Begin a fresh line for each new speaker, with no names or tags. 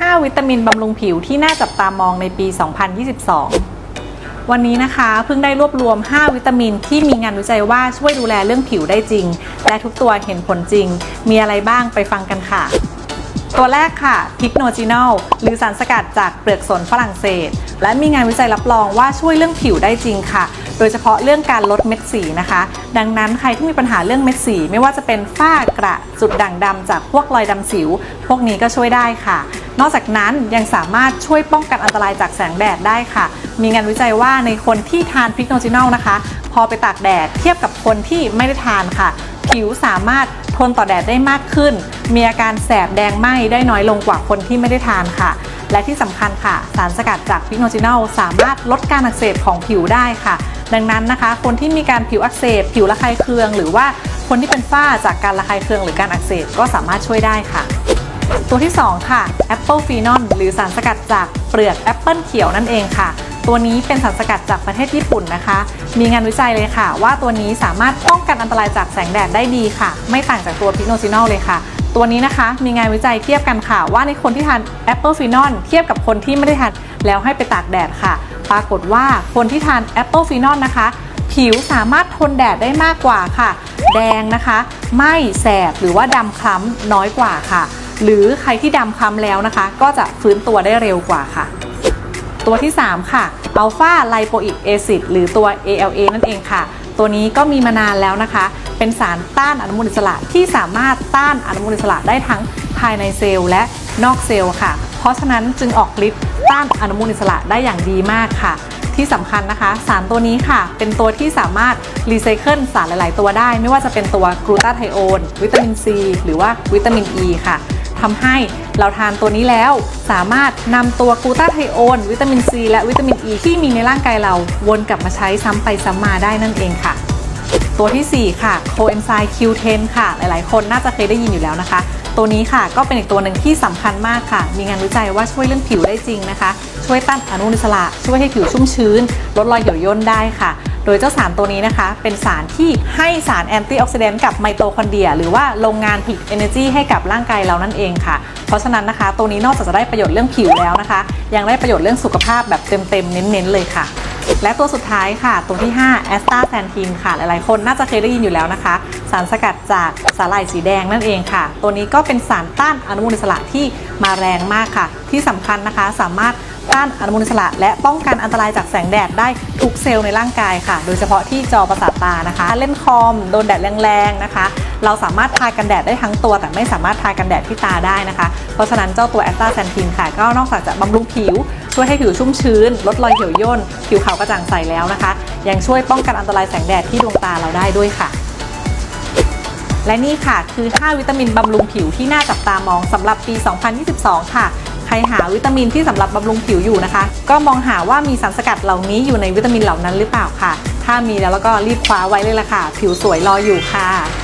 5 วิตามินบำรุงผิวที่น่าจับตามองในปี 2022 วันนี้นะคะเพิ่งได้รวบรวม 5 วิตามินที่มีงานวิจัยว่าช่วยดูแลเรื่องผิวได้จริง และทุกตัวเห็นผลจริง มีอะไรบ้างไปฟังกันค่ะ ตัวแรกค่ะพิกโนจินอลหรือสารสกัดจากเปลือกสนฝรั่งเศส และมีงานวิจัยรับรองว่าช่วยเรื่องผิวได้จริงค่ะโดยเฉพาะเรื่องการลดเม็ดสีนะคะ ดังนั้นใครที่มีปัญหาเรื่องเม็ดสี ไม่ว่าจะเป็นฝ้ากระจุดด่างดำจากพวกรอยดำสิว พวกนี้ก็ช่วยได้ค่ะ นอกจากนั้นยังสามารถช่วยป้องกันอันตรายจากแสงแดดได้ค่ะ มีงานวิจัยว่าในคนที่ทานพิกโนจินอลนะคะ พอไปตากแดดเทียบกับคนที่ไม่ได้ทานค่ะ ผิวสามารถทนต่อแดดได้มากขึ้น มีอาการแสบแดงไหม้ได้น้อยลงกว่าคนที่ไม่ได้ทานค่ะ และที่สำคัญค่ะ สารสกัดจากพิกโนจินอลสามารถลดการอักเสบของผิวได้ค่ะ ดังนั้นนะคะ คนที่มีการผิวอักเสบ ผิวระคายเคือง หรือว่าคนที่เป็นฝ้าจากการระคายเคืองหรือการอักเสบก็สามารถช่วยได้ค่ะ ตัวที่ 2 ค่ะแอปเปิลฟีนอลหรือสารสกัดจากเปลือกแอปเปิลเขียวนั่นเองค่ะ ตัวนี้เป็นสารสกัดจากประเทศญี่ปุ่นนะคะ มีงานวิจัยเลยค่ะ ว่าตัวนี้สามารถป้องกันอันตรายจากแสงแดดได้ดีค่ะ ไม่ต่างจากตัวพิโนซินอลเลยค่ะ ตัวนี้นะคะมีงานวิจัยเทียบกันค่ะ ว่าในคนที่ทานแอปเปิลฟีนอลเทียบกับคนที่ไม่ได้ทานแล้วให้ไปตากแดดค่ะ ปรากฏว่าคนที่ทานแอปเปิลฟีนอลนะคะผิวสามารถทนแดดได้มากกว่าค่ะ แดงนะคะไม่แสบหรือว่าดำคล้ำน้อยกว่าค่ะ หรือใครที่ดำคล้ำแล้วนะคะ ก็จะฟื้นตัวได้เร็วกว่าค่ะ ตัวที่ 3 ค่ะอัลฟาไลโปอิกแอซิดหรือตัว ALA นั่นเองค่ะ ตัวนี้ก็มีมานานแล้วนะคะ เป็นสารต้านอนุมูลอิสระที่สามารถต้านอนุมูลอิสระได้ทั้งภายในเซลล์และนอกเซลล์ค่ะ เพราะฉะนั้นจึงออกฤทธิ์ต้านอนุมูลอิสระได้อย่างดีมากค่ะ ที่สำคัญนะคะ สารตัวนี้ค่ะ เป็นตัวที่สามารถรีไซเคิลสารหลาย ๆ ตัวได้ ไม่ว่าจะเป็นตัวกลูตาไทโอนวิตามินซีหรือว่าวิตามินอ e ีค่ะ ทำให้เราทานตัวนี้แล้ว สามารถนำตัวกลูตาไทโอน วิตามินซีและวิตามินอ e ีที่มีในร่างกายเราวนกลับมาใช้ซ้ำไปซ้ำมาได้นั่นเองค่ะ ตัวทีสี่4 ค่ะโคเอนไซม์ Q10 ค่ะ หลายๆ คนน่าจะเคยได้ยินอยู่แล้วนะคะตัวนี้ค่ะก็เป็นอีกตัวหนึ่งที่สำคัญมากค่ะ มีงานวิจัยว่าช่วยเรื่องผิวได้จริงนะคะ ช่วยต้านอนุมูลอิสระ ช่วยให้ผิวชุ่มชื้น ลดรอยเหี่ยวย่นได้ค่ะ โดยเจ้าสารตัวนี้นะคะ เป็นสารที่ให้สารแอนตี้ออกซิแดนต์กับไมโตคอนเดรียหรือว่าโรงงานผลิต energy ให้กับร่างกายเรานั่นเองค่ะ เพราะฉะนั้นนะคะ ตัวนี้นอกจากจะได้ประโยชน์เรื่องผิวแล้วนะคะ ยังได้ประโยชน์เรื่องสุขภาพแบบเต็มๆเน้นๆเลยค่ะและตัวสุดท้ายค่ะ ตัวที่5แอสตาแซนทีนค่ะ หลายๆ คนน่าจะเคยได้ยินอยู่แล้วนะคะ สารสกัดจากสาหร่ายสีแดงนั่นเองค่ะ ตัวนี้ก็เป็นสารต้านอนุมูลอิสระที่มาแรงมากค่ะ ที่สำคัญนะคะ สามารถต้านอนุมูลอิสระและป้องกันอันตรายจากแสงแดดได้ทุกเซลล์ในร่างกายค่ะ โดยเฉพาะที่จอประสาทตานะคะ เล่นคอมโดนแดดแรงๆนะคะ เราสามารถทากันแดดได้ทั้งตัว แต่ไม่สามารถทากันแดดที่ตาได้นะคะ เพราะฉะนั้นเจ้าตัวแอสตาแซนทินค่ะ ก็นอกจากจะบำรุงผิว ช่วยให้ผิวชุ่มชื้น ลดรอยเหี่ยวย่น ผิวขาวกระจ่างใสแล้วนะคะ ยังช่วยป้องกันอันตรายแสงแดดที่ดวงตาเราได้ด้วยค่ะและนี่ค่ะ คือ 5 วิตามินบำรุงผิวที่น่าจับตามองสำหรับปี 2022 ค่ะ ใครหาวิตามินที่สำหรับบำรุงผิวอยู่นะคะ ก็มองหาว่ามีสารสกัดเหล่านี้อยู่ในวิตามินเหล่านั้นหรือเปล่าค่ะ ถ้ามีแล้วก็รีบคว้าไว้เลยล่ะค่ะ ผิวสวยรออยู่ค่ะ